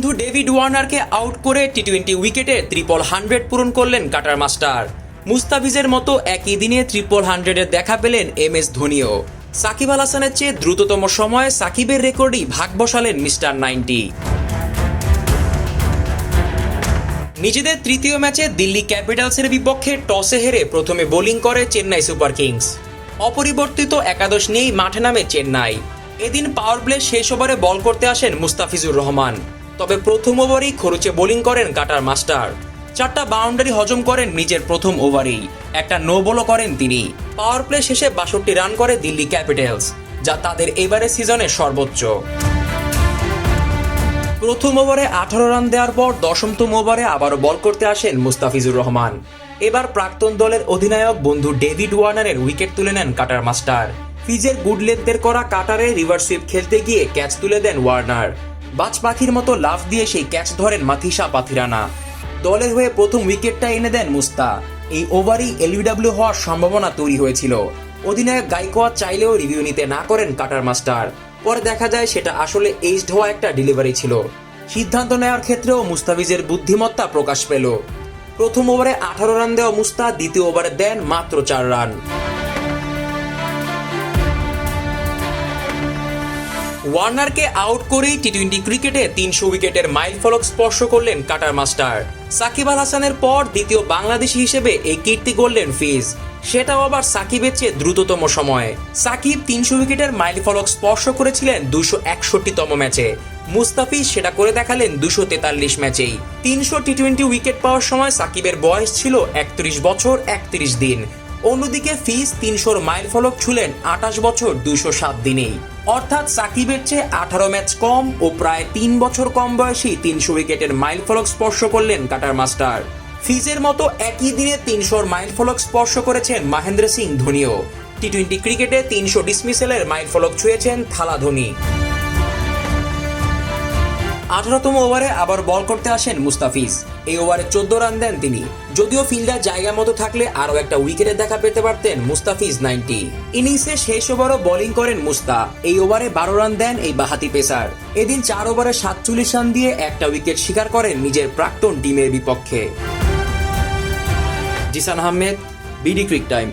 বন্ধু David ওয়ার্নারকে out করে T twenty উইকেটে ত্রিপল হান্ড্রেড পূরণ করলেন কাটার মাস্টার। মুস্তাফিজের মতো একই দিনে ট্রিপল হান্ড্রেডের দেখা পেলেন এম এস ধোনিও। সাকিব আল হাসানের চেয়ে দ্রুততম সময়ে সাকিবের রেকর্ডই ভাগ বসালেন মিস্টার নাইনটি। নিজেদের তৃতীয় ম্যাচে দিল্লি ক্যাপিটালসের বিপক্ষে টসে হেরে প্রথমে বোলিং করে চেন্নাই সুপার কিংস। অপরিবর্তিত একাদশ নিয়েই মাঠে নামে চেন্নাই। এদিন পাওয়ার প্লে শেষ ওভারে বল করতে আসেন মুস্তাফিজুর রহমান। তবে প্রথম ওভারেই খরচে বোলিং করেন কাটার মাস্টার। চারটা বাউন্ডারি হজম করেন নিজের প্রথম ওভারেই। একটা নো বলও করেন তিনি। পাওয়ার প্লে শেষে বাষট্টি রান করে দিল্লি ক্যাপিটালস যা তাদের এবারের সিজনে সর্বোচ্চ। প্রথম ওভারে আঠারো রান দেওয়ার পর দশমতম ওভারে আবারও বল করতে আসেন মুস্তাফিজুর রহমান। এবার প্রাক্তন দলের অধিনায়ক বন্ধু ডেভিড ওয়ার্নারের উইকেট তুলে নেন কাটার মাস্টার। ফিজের গুড লেন্থের করা কাটারে রিভার সুইপ খেলতে গিয়ে ক্যাচ তুলে দেন ওয়ার্নার। বাজ পাখির মতো লাফ দিয়ে সেই ক্যাচ ধরেন মাথিসা পাথিরানা। দলের হয়ে প্রথম উইকেটটা এনে দেন মুস্তা। এই ওভারেই এলবিডব্লিউ হওয়ার সম্ভাবনা তৈরি হয়েছিল। অধিনায়ক গাইকোয়াদ চাইলেও রিভিউ নিতে না করেন কাটার মাস্টার। পরে দেখা যায় সেটা আসলে এইজড হওয়া একটা ডেলিভারি ছিল। সিদ্ধান্ত নেওয়ার ক্ষেত্রেও মুস্তাফিজের বুদ্ধিমত্তা প্রকাশ পেল। প্রথম ওভারে আঠারো রান দেওয়া মুস্তা দ্বিতীয় ওভারে দেন মাত্র চার রান। ওয়ার্নারকে আউট করেই টি টোয়েন্টি ক্রিকেটে তিনশো উইকেটের মাইল ফলক স্পর্শ করলেন কাটার মাস্টার। সাকিব আল হাসানের পর দ্বিতীয় বাংলাদেশি হিসেবে এই কীর্তি করলেন ফিজ। সেটাও আবার সাকিবের চেয়ে দ্রুততম সময়ে। সাকিব তিনশো উইকেটের মাইল ফলক স্পর্শ করেছিলেন দুশো একষট্টিতম ম্যাচে। মুস্তাফিজ সেটা করে দেখালেন দুশো তেতাল্লিশ ম্যাচেই। তিনশো টি টোয়েন্টি উইকেট পাওয়ার সময় সাকিবের বয়স ছিল একত্রিশ বছর একত্রিশ দিন। অন্যদিকে ফিজ তিনশোর মাইল ফলক ছুলেন আঠাশ বছর দুশো সাত দিনেই। অর্থাৎ সাকিবের চেয়ে আঠারো ম্যাচ কম ও প্রায় তিন বছর কম বয়সী তিনশো উইকেটের মাইল ফলক স্পর্শ করলেন কাটার মাস্টার। ফিজের মতো একই দিনে তিনশোর মাইল ফলক স্পর্শ করেছেন মহেন্দ্র সিং ধোনিও। টি টোয়েন্টি ক্রিকেটে তিনশো ডিসমিসেলের মাইল ফলক ছুঁয়েছেন থালা ধোনি। আঠারোতম ওভারে আবার বল করতে আসেন মুস্তাফিজ। এই ওভারে চোদ্দ রান দেন তিনি। যদিও ফিল্ডার জায়গা মতো থাকলে আরও একটা উইকেটের দেখা পেতে পারতেন মুস্তাফিজ নাইনটি। ইনিংসে শেষ ওভারও বোলিং করেন মুস্তা। এই ওভারে বারো রান দেন এই বাহাতি পেসার। এদিন চার ওভারে সাতচল্লিশ রান দিয়ে একটা উইকেট শিকার করেন নিজের প্রাক্তন টিমের বিপক্ষে। Zisan Ahmed, BD crick time.